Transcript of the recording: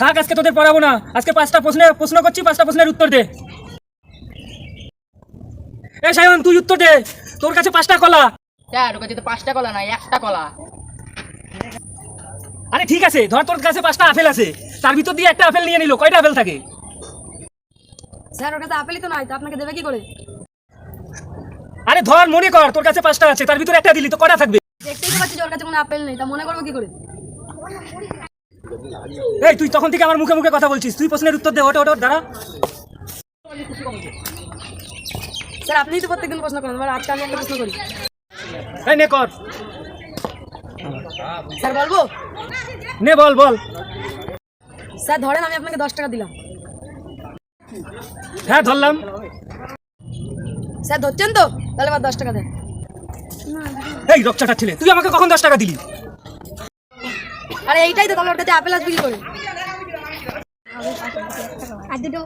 থাক আজকে তোদের পড়াবো না। আজকে পাঁচটা প্রশ্নের প্রশ্ন করছি পাঁচটা প্রশ্নের উত্তর দে। এ সায়ন তুই উত্তর দে। তোর কাছে পাঁচটা কলা। স্যার ওর কাছে তো পাঁচটা কলা নাই একটা কলা। আরে ঠিক আছে ধর তোর কাছে পাঁচটা আপেল আছে। তার ভিতর দিয়ে একটা আপেল নিয়ে নিল। কয়টা আপেল থাকে? স্যার ওর কাছে আপেলই তো নাই তো আপনাকে দেবে কি করে? আরে ধর মনে কর তোর কাছে পাঁচটা আছে তার ভিতরে একটা দিলি তো কটা থাকবে? দেখতেই তো পাচ্ছি ওর কাছে কোনো আপেল নেই তা মনে করব কি করে? এই তুই তখন থেকে আমার মুখে মুখে কথা বলছিস। তুই প্রশ্নের উত্তর দে ওটা ওটা দাঁড়া। স্যার আপনিই তো প্রত্যেকদিন প্রশ্ন করেন এবার আজকে আমি একটা প্রশ্ন করি। এই নে কর। স্যার বলব? নে বল বল। স্যার ধরেন আমি আপনাকে দশ টাকা দিলাম। হ্যাঁ ধরলাম। স্যার ধরছেন তো? তাহলে এবার দশ টাকা দেন। এই রক্তাটা ছেলে তুই আমাকে কখন দশ টাকা দিলি? আরে এইটাই তো ওর কাছে আপেল আসবে কি করে আর দুটো